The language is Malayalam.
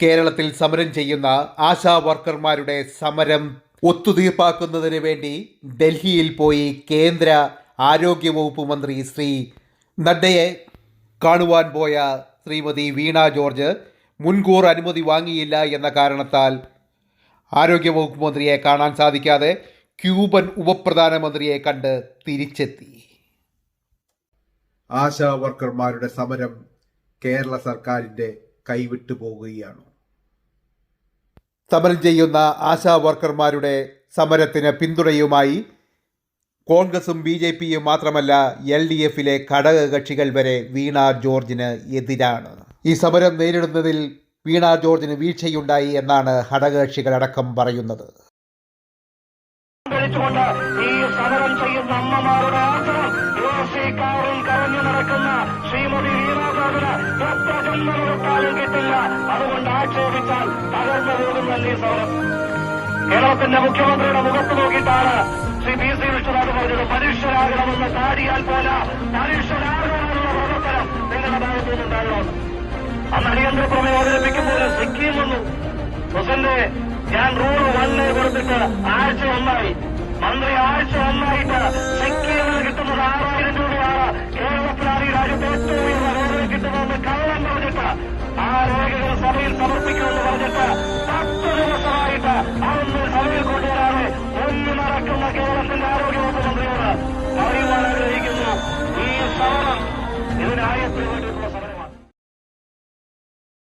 കേരളത്തിൽ സമരം ചെയ്യുന്ന ആശാ വർക്കർമാരുടെ സമരം ഒത്തുതീർപ്പാക്കുന്നതിന് വേണ്ടി ഡൽഹിയിൽ പോയി കേന്ദ്ര ആരോഗ്യവകുപ്പ് മന്ത്രി ശ്രീ നഡ്ഡയെ കാണുവാൻ പോയ ശ്രീമതി വീണ ജോർജ് മുൻകൂർ അനുമതി വാങ്ങിയില്ല എന്ന കാരണത്താൽ ആരോഗ്യവകുപ്പ് മന്ത്രിയെ കാണാൻ സാധിക്കാതെ ക്യൂബൻ ഉപപ്രധാനമന്ത്രിയെ കണ്ട് തിരിച്ചെത്തി. ആശാ വർക്കർമാരുടെ സമരം കേരള സർക്കാരിന്റെ കൈവിട്ടു പോവുകയാണ്. സമരം ചെയ്യുന്ന ആശാ വർക്കർമാരുടെ സമരത്തിന് പിന്തുണയുമായി കോൺഗ്രസും ബി ജെ പിയും മാത്രമല്ല എൽ ഡി എഫിലെ ഘടകകക്ഷികൾ വരെ വീണ ജോർജിന് എതിരാണ്. ഈ സമരം നേരിടുന്നതിൽ വീണ ജോർജിന് വീഴ്ചയുണ്ടായി എന്നാണ് ഘടകകക്ഷികളടക്കം പറയുന്നത്. ഈ സമരം ചെയ്യുന്ന അമ്മമാരുടെ ആശ്രമം യുവസിക്കാരിൽ കരഞ്ഞു നടക്കുന്ന ശ്രീമതി വീണാജോർജിന് എത്ര കിട്ടില്ല. അതുകൊണ്ട് ആക്ഷേപിച്ചാൽ തകർന്നു പോകുന്നല്ലേ സമരം. കേരളത്തിന്റെ മുഖ്യമന്ത്രിയുടെ മുഖത്ത് നോക്കിയിട്ടാണ് ശ്രീ പി സി വിഷ്ണുനാഥ് പറഞ്ഞത്. മനുഷ്യരാകണമെന്ന് താടിയാൽ പോല മനുഷ്യരാകണമെന്നുള്ള പ്രവർത്തനം നിങ്ങളുടെ ഭാഗത്തു നിന്നുണ്ടാകണം അന്ന് അടിയന്തര പ്രമേയം അവതരിപ്പിക്കുമ്പോൾ സിക്കിം വന്നു. പ്രസിഡന്റ് ഞാൻ റൂൾ വണ്ണ് കൊടുത്തിട്ട് ആഴ്ച ഒന്നായി. മന്ത്രി ആഴ്ച